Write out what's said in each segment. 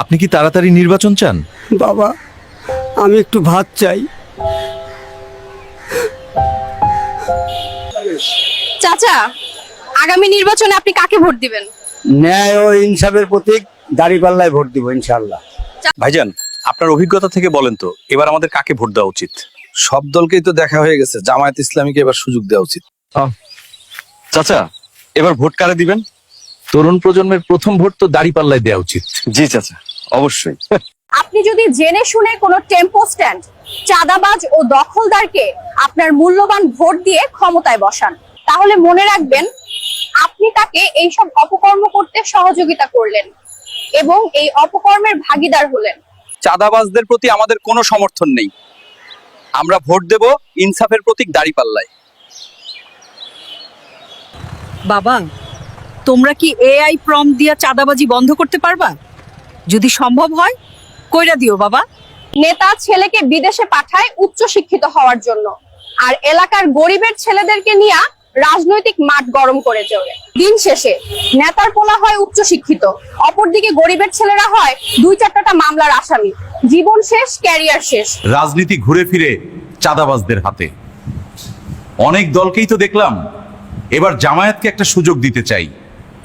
আপনি কি তাড়াতাড়ি নির্বাচন চান? বাবা আমি একটু ভাত চাই। চাচা আগামী নির্বাচনে আপনি কাকে ভোট দিবেন? ন্যায় ও ইনসাফের প্রতীক দাড়িপাল্লায় ভোট দিব ইনশাল্লাহ ভাইজান আপনার অভিজ্ঞতা থেকে বলেন তো এবার আমাদের কাকে ভোট দেওয়া উচিত? সব দলকেই তো দেখা হয়ে গেছে জামায়াত ইসলামীকে এবার সুযোগ দেওয়া উচিত। চাচা এবার ভোট কারে দিবেন? তরুণ প্রজন্মের প্রথম ভোট তো দাড়িপাল্লায় দেওয়া উচিত। জি চাচা অবশ্যই। আপনি যদি জেনে শুনে কোনো টেম্পো স্ট্যান্ড চাঁদাবাজ ও দখলদারকে আপনার মূল্যবান ভোট দিয়ে ক্ষমতায় বসান তাহলে মনে রাখবেন আপনি তাকে এইসব অপকর্ম করতে সহযোগিতা করলেন এবং এই অপকর্মের ভাগিদার হলেন। চাঁদাবাজদের প্রতি আমাদের কোনো সমর্থন নেই। আমরা ভোট দেব ইনসাফের প্রতীক দাঁড়িপাল্লায়। বাবা তোমরা কি এআই প্রম দিয়া চাঁদাবাজি বন্ধ করতে পারবা? যদি সম্ভব হয় কইরা দিও বাবা। নেতা ছেলেকে বিদেশে পাঠায় উচ্চ শিক্ষিত হওয়ার জন্য। আর এলাকার গরিবের ছেলেদেরকে নিয়ে রাজনৈতিক মাঠ গরম করে চলে দিন শেষে নেতার পোলা হয় উচ্চ শিক্ষিত। অপরদিকে গরিবের ছেলেরা হয় দুই চারটা মামলার আসামি। জীবন শেষ ক্যারিয়ার শেষ। রাজনীতি ঘুরে ফিরে চাঁদাবাজদের হাতে। অনেক দলকেই তো দেখলাম এবার জামায়াতকে একটা সুযোগ দিতে চাই।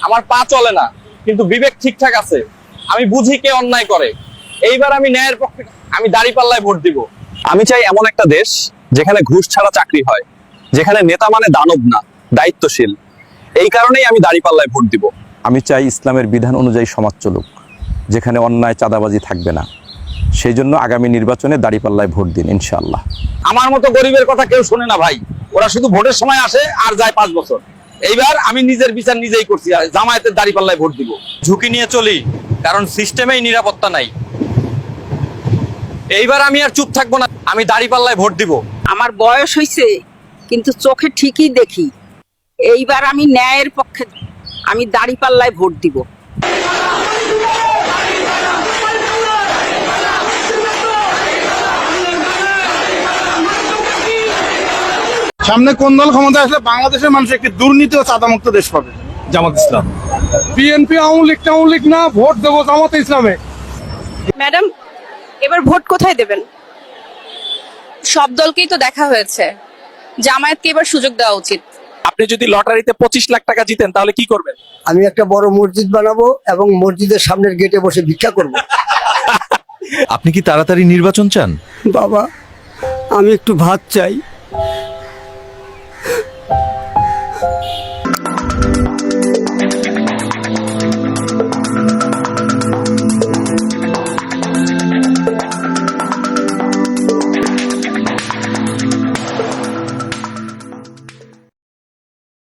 আমার পা চলে না কিন্তু বিবেক ঠিকঠাক আছে। আমি বুঝি কে অন্যায় করে। এইবার আমি ন্যায়ের পক্ষে আমি দাড়ি পাল্লায় ভোট দিব। আমি চাই এমন একটা দেশ যেখানে ঘুষ ছাড়া চাকরি হয় যেখানে নেতা মানে দানব না দায়িত্বশীল। এই কারণেই আমি দাঁড়িপাল্লায় ভোট দিব। আমি চাই ইসলামের বিধান অনুযায়ী সমাজ চলুক যেখানে অন্যায় চাঁদাবাজি থাকবে না। সেই জন্য আগামী নির্বাচনে দাঁড়িপাল্লায় ভোট দিন ইনশাআল্লাহ। আমার মতো গরিবের কথা কেউ শোনে না ভাই। ওরা শুধু ভোটের সময় আসে আর যায় পাঁচ বছর। এইবার আমি নিজের বিচার নিজেই করছি জামায়াতের দাড়ি পাল্লায় ভোট দিব। ঝুঁকি নিয়ে চলি কারণ সিস্টেমেই নিরাপত্তা নাই। এইবার আমি আর চুপ থাকব না আমি দাড়ি পাল্লায় ভোট দিব। আমার বয়স হয়েছে কিন্তু চোখে ঠিকই দেখি। এইবার আমি ন্যায়ের পক্ষে আমি দাড়ি পাল্লায় ভোট দিব। সামনে কোন দল ক্ষমতা আসলে বাংলাদেশের মানুষ একটি দুর্নীতি ও চাঁদামুক্ত দেশ পাবে? Jamaat Islam. BNP Awami league town league না ভোট দেবো জামাত ইসলামে। ম্যাডাম এবার ভোট কোথায় দেবেন? সব দলকেই তো দেখা হয়েছে। জামায়াতকে এবার সুযোগ দেওয়া উচিত। আপনি যদি লটারিতে পঁচিশ লাখ টাকা জিতেন তাহলে কি করবেন? আমি একটা বড় মসজিদ বানাবো এবং মসজিদের সামনের গেটে বসে ভিক্ষা করব। আপনি কি তাড়াতাড়ি নির্বাচন চান? বাবা আমি একটু ভাত চাই। Thank you.